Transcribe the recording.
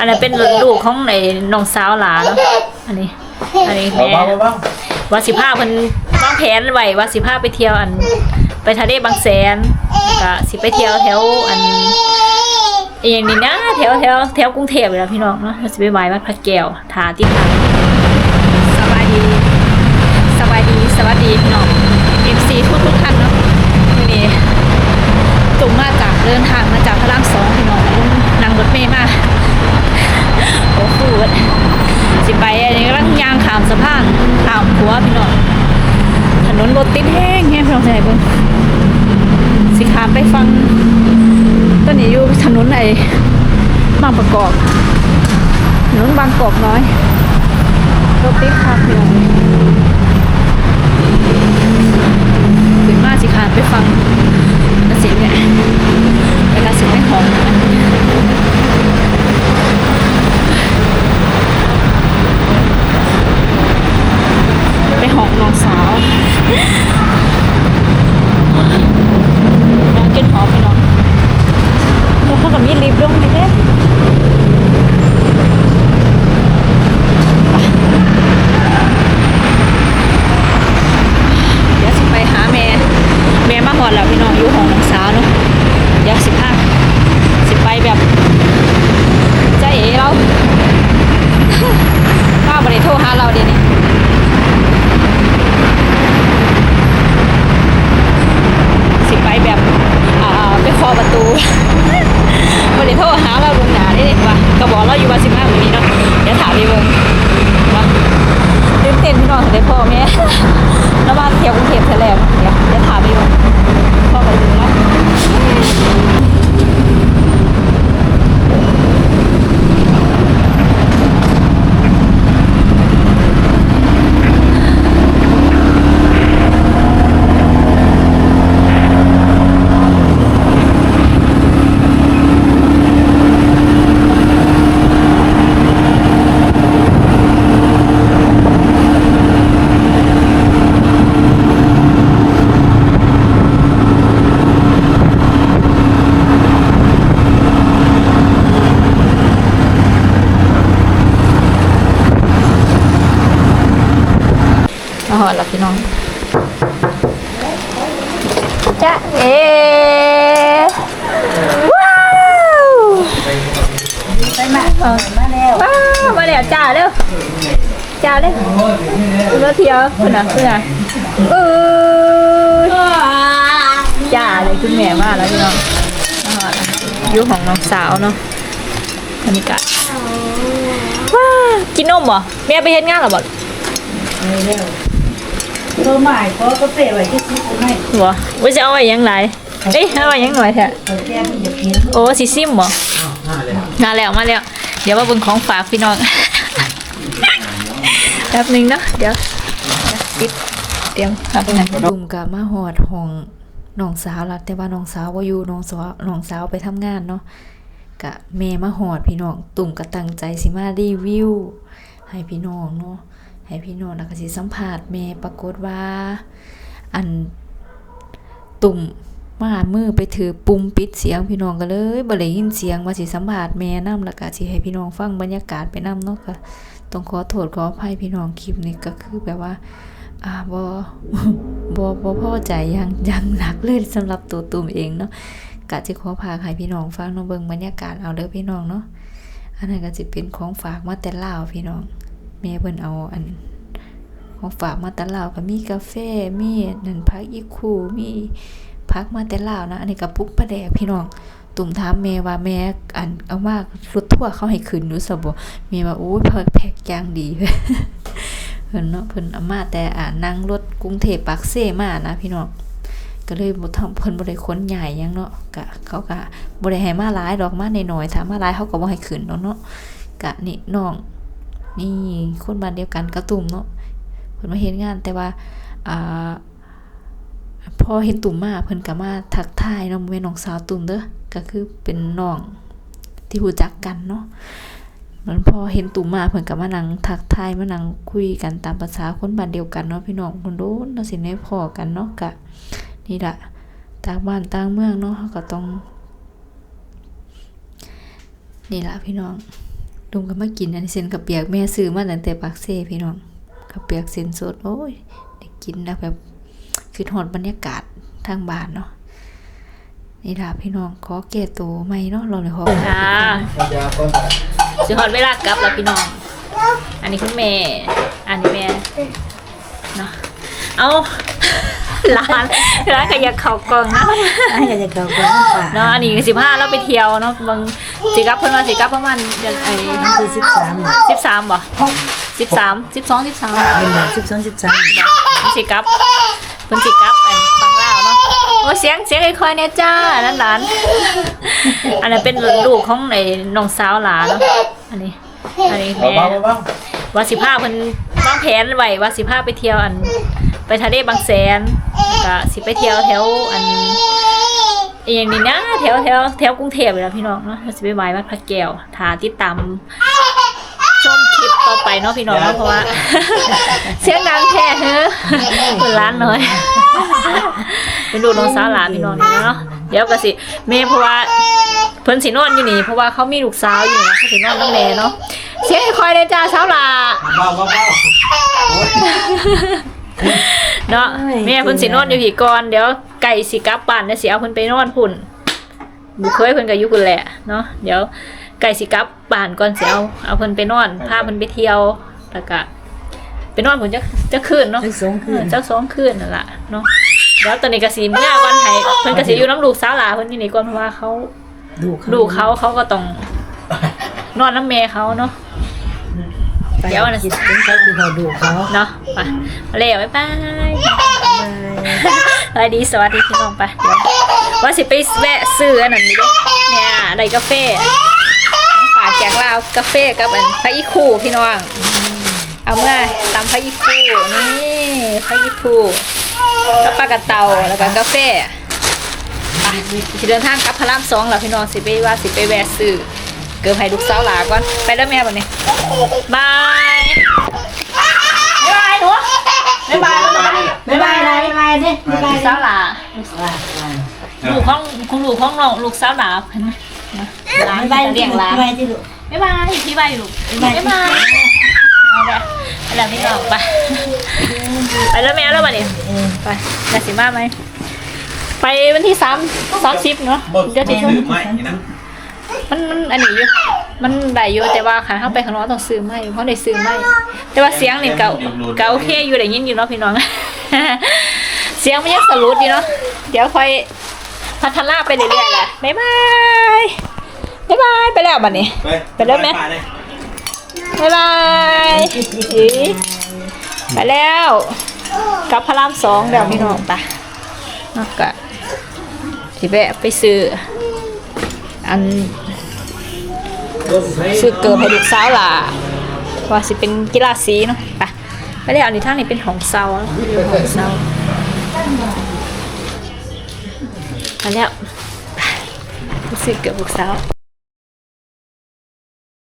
อันนั้นเป็นลูกของในน้องสาวหลาเนาะอันนี้ อันนี้เอาแม่บ้างเอาบ้างว่าสิพาเพิ่นวางแผนไว้ว่าสิพาไปเที่ยวอัน ไปทะเลบางแสนก็สิไปเที่ยวแถวอันอหย่างนี้นะแถวแถวแถวกรุงเทพเลยล่ะพี่น้องเนาะเราสิไปไหว้วัดพระแก้วทาที่ทางสบายดีสบายดีสวัสดีพี่น้อง FC ทุกทุกๆท่านเนาะวันนี้ตุ่มมาจากเดินทางมาจากพระรามสองพี่น้องแล้วนั่งรถเมล์มา โอ้โหสิไปอันนี้กำลังยางขามสะพานขามหัวพี่น้องถนนรถติดแห้งแห้งพี่น้องใจเบิ่งสิขามไปฟังตอนนี้อยู่ถนนไหนบางประกอบถนนบางกอกน้อย ดแล้วพี่น้องจ้าเอว้าวไปมามาแล้วว้าวมาแล้วจ้าเร็วจ้าเร็วรถเที่ยวคุณน่ะคุณน่ะเออจ้าเลยคุณแม่มาแล้วพี่น้องมาหอดแล้วอยู่ของน้องสาวเนาะบรรยากาศว้าวกินนมเหรอแม่ไปเฮ็ดงานเหรอบ่ตั วใหม่เพราะก็เปรไว้ที่ซื้อให้หัวว่าจะเอาไว้ยังไงเอ้ยเอาไว้ยังหน่อยแท้ตัวแก้มอย่าเพี้ยนโอ้สิซิมบ่มาแล้วมาแล้ว เดี๋ยวมาเบิ่งของฝากพี่น้องแป๊บหนึงเนาะเดี๋ยวปิดเตรียมครับนะดุมกับมาหอดห้องน้องสาวละแต่ว่าน้องสาวบ่อยู่น้องสาวน้องสาวไปทำงานเนาะกะแม่มาหอดพี่น้องตุ่มก็ตั้งใจสิมารีวิวให้พี่น้องเนาะ ให้พี่น้องแล้วก็สิสัมภาษณ์แม่ปรากฏว่า อันตุ่มมามือไปถือปุ่มปิดเสียงพี่น้องก็เลยบ่ได้ยินเสียงว่าสิสัมภาษณ์แม่นํแล้วก็สิให้พี่น้องฟังบรรยากาศไปนํเนาะก็ต้องขอโทษขออภัยพี่น้องคลิปนี้ก็คือแบบว่าอ่าบ่บ่บ่พอใจย่างย่างหนักเลยสำหรับตัวตุ่มเองเนาะกะสิขอพาให้พี่น้องฟังเนาะเบิ่งบรรยากาศเอาเด้อพี่น้องเนาะอันนั้นก็สิเป็นของฝากมาแต่ลาวพี่น้อง แม่เพิ่นเอาอันของฝากมาแต่ลาวก็มีกาแฟมีนั่นพักอีคูมีพักมาแต่ลาวนะ อันนี้ก็ปุกปลาแดกพี่น้องตุ่มถามแม่ว่าแม่อันเอามารถทั่วร์เขาให้ขึ้นอยู่ซะบ่แม่ว่าโอ้ยพิ่นแพ็กย่างดีเพิ่นเนาะเพิ่นเอามาแต่อ่านั่งรถกรุงเทพปากเซมานะพี่น้องก็เลยบ่ทำเพิ่นบ่ได้ขนใหญ่ยังเนาะก็เขาก็บ่ได้ให้มาหลายดอกมาน้อยๆถ้ามาหลายเขาก็บ่ให้ขึ้นเนาะเนาะก็นี่น้อง นี่คนบ้านเดียวกันกับตุ่มเนาะเพิ่นมาเฮ็ดงานแต่ว่าอ่าพอเห็นตุ่มมาเพิ่นก็มาทักทายเนาะแม่น้องสาวตุ่มเด้อก็คือเป็นน้องที่รู้จักกันเนาะมันพอเห็นตุ่มมาเพิ่นก็มานั่งทักทายมานั่งคุยกันตามภาษาคนบ้านเดียวกันเนาะพี่น้องคนโดนเนาะสิได้พอกันเนาะก็นี่ล่ะต่างบ้านต่างเมืองเนาะก็ต้องนี่ล่ะพี่น้อง ดุมก็มากินอันนี้เส้นกับเปียกแม่ซื้อมาตั้งแต่ปากเซ่พี่น้องกับเปียกเส้นสดโอ้ยได้กินแล้วแบบคือหอดบรรยากาศทางบ้านเนาะนี่ล่ะพี่น้องขอแก้ตัวใหม่เนาะเราเลยขอค่ะสิหอดเวลากลับแล้วพี่น้อง อันนี้คุณแม่ อันนี้แม่เนาะเอา ร้านร้านขยักเข่ากล่องเนาะไอ้ก็จะเก่าก็ป่าเนาะอันนี้สิบห้าเราไปเที่ยวเนาะบางสิกลับเพิ่นมาสิกลับประมาณเดือนไอ้คือสิบสามสิบสามบ่สิบสามสิบสองสิบสามเป็นแบบสิบสองสิบสามสิกลับเพิ่นสิกลับอันฟังลาวเนาะโอ้เสียงเสียงค่อยๆเนี่ยจ้านั่นหลานอันนั้นเป็นลูกของไอ้น้องสาวหลานเนาะอันนี้อันนี้แม่เบาๆเบาว่าสิพาเพิ่นวางแผนไว้ว่าสิพาไปเที่ยวอัน ไปทะเลบางแสนแล้วก็สิไปเที่ยวแถวอันอหย่างนี้นะแถวแถวแถวกรุงเทพเลยนะพี่น้องเนาะเราสิไปไหว้วัดพระแก้วทาติดตามชมคลิปต่อไปเนาะพี่น้องเนาะเพราะว่า เสียงดังแท้เฮ้อคนร้านน้อยเป็นดูน้องสาวหลานพี่น้องนี่เนาะเดี๋ยวก็สิเมย์เพราะว่าเพิ่นสินอนอยู่นี่เพราะว่าเขามีลูกสาวอยู่นะเขาสินอนน้ำแม่เนาะเสียงคอยเลยจ้าสาวหลาๆเบาๆเบาๆโอ้ย เนาะแม่เพิ่นสินอนอยู่พี่ก่อนเดี๋ยวไก่สิกลับบ้านเดี๋ยวสิเอาเพิ่นไปนอนพุ่นบุเคยเพิ่นก็อยู่พุ่นแหละเนาะเดี๋ยวไก่สิกลับบ้านก่อนสิเอาเอาเพิ่นไปนอนพาเพิ่นไปเที่ยวแล้วก็ไปนอนพุ่นจะจะคืนเนาะทั้งสองคืนเจ้าสองคืนนั่นล่ะเนาะเดี๋ยวตอนนี้ก็สิเมื่อวันให้เพิ่นก็สิอยู่น้ำลูกสาวหลาเพิ่นอยู่นี่ก่อนเพราะว่าเขาดูลูกเขาเขาก็ต้องนอนน้ำแม่เขาเนาะเดี๋ยวนะคิดถึงเขาคือเขาดูเขาเนาะไป มาแล้วบ๊ายบายสวัสดีสวัสดีพี่น้องไปเดี๋ยวว่าสิไปแวะซื้ออันนั้นนี่เด้เนี่ยอะไรกาแฟฝากแจกลาวกาแฟกับอันพระอีคูพี่น้องเอาเมื่อตำพระอีคูนี่พระอีคูกับปลากระเตาแล้วก็กาแฟไปสิเดินทางกลับพระรามสองแล้วพี่น้องสิไปว่าสิไปแวะซื้อเกือบให้ลูกสาวหลาก่อนไปแล้วแม่บัดนี้บายบ๊ายบายหนู บ๊ายบายแล้วนะบ๊ายบายนะบ๊ายบายเนี่ยบ๊ายบายลูกสาวหลาลูกของคุณลูกของน้องลูกสาวหลาเห็นไหมนะหลานบ๊ายบายจะเลี้ยงหลานบ๊ายบายที่ดูบ๊ายบายพี่บายลูกบ๊ายบายเอาไปไปแล้วพี่น้องไปไปแล้วแม่แล้วบัดนี้ไปแม่สิมาไหมไปวันที่สามสามสิบเนาะบ่เดี๋ยวจะชซื้มอไหมนี่นะ มันมันอันนี้อยู่มันได้อยู่แต่ว่าขาเข้าไปข้างนอกต้องซื้อไม่เพราะได้ซื้อไม่แต่ว่าเสียงนี่เก่าเก่าโอเคอยู่ได้ยินอยู่เนาะพี่น้อง เสียงมันยังสลุดอยู่เนาะเดี๋ยวค่อยพัฒนาไปเรื่อยๆแหละบ๊ายบายบ๊ายบายไปแล้วบัดนี้ ไปไปแล้วไหมเลยบ๊ายบายอีไปแล้วกลับพระรามสองเดี๋ยวพี่น้องไปนอกกะที่แวะไปซื้ออัน ซื้อเกิร์ให้ลูกสาวล่ะว่าสิเป็นกีฬาสีเนาะไปไปได้อันนี้ทางนี้เป็นของเซาอยู่ของเซาไปแล้วซื้อเกิร์ลูกสาว